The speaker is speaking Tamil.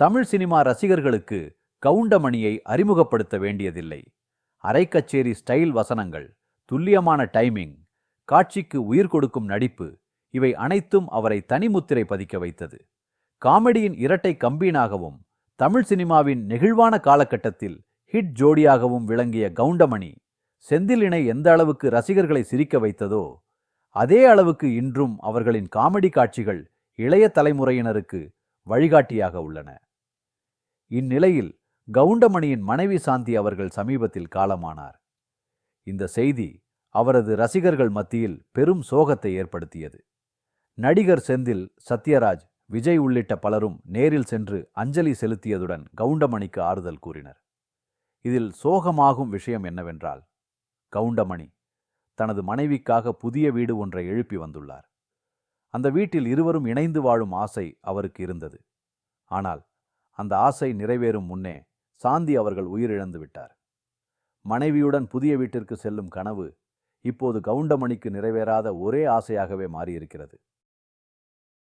தமிழ் சினிமா ரசிகர்களுக்கு கவுண்டமணியை அறிமுகப்படுத்த வேண்டியதில்லை. அரைக்கச்சேரி ஸ்டைல் வசனங்கள் துல்லியமான டைமிங் காட்சிக்கு உயிர் கொடுக்கும் நடிப்பு இவை அனைத்தும் அவரை தனிமுத்திரை பதிக்க வைத்தது. காமெடியின் இரட்டை கம்பீனாகவும் தமிழ் சினிமாவின் நெகிழ்வான காலகட்டத்தில் ஹிட் ஜோடியாகவும் விளங்கிய கவுண்டமணி செந்தில் இணை எந்த அளவுக்கு ரசிகர்களை சிரிக்க வைத்ததோ அதே அளவுக்கு இன்றும் அவர்களின் காமெடி காட்சிகள் இளைய தலைமுறையினருக்கு வழிகாட்டியாக உள்ளன. இந்நிலையில் கவுண்டமணியின் மனைவி சாந்தி அவர்கள் சமீபத்தில் காலமானார். இந்த செய்தி அவரது ரசிகர்கள் மத்தியில் பெரும் சோகத்தை ஏற்படுத்தியது. நடிகர் செந்தில் சத்யராஜ் விஜய் உள்ளிட்ட பலரும் நேரில் சென்று அஞ்சலி செலுத்தியதுடன் கவுண்டமணிக்கு ஆறுதல் கூறினர். இதில் சோகமாகும் விஷயம் என்னவென்றால் கவுண்டமணி தனது மனைவிக்காக புதிய வீடு ஒன்றை எழுப்பி வந்துள்ளார். அந்த வீட்டில் இருவரும் இணைந்து வாழும் ஆசை அவருக்கு இருந்தது. ஆனால் அந்த ஆசை நிறைவேறும் முன்னே சாந்தி அவர்கள் உயிரிழந்து விட்டார். மனைவியுடன் புதிய வீட்டிற்கு செல்லும் கனவு இப்போது கவுண்டமணிக்கு நிறைவேறாத ஒரே ஆசையாகவே மாறியிருக்கிறது.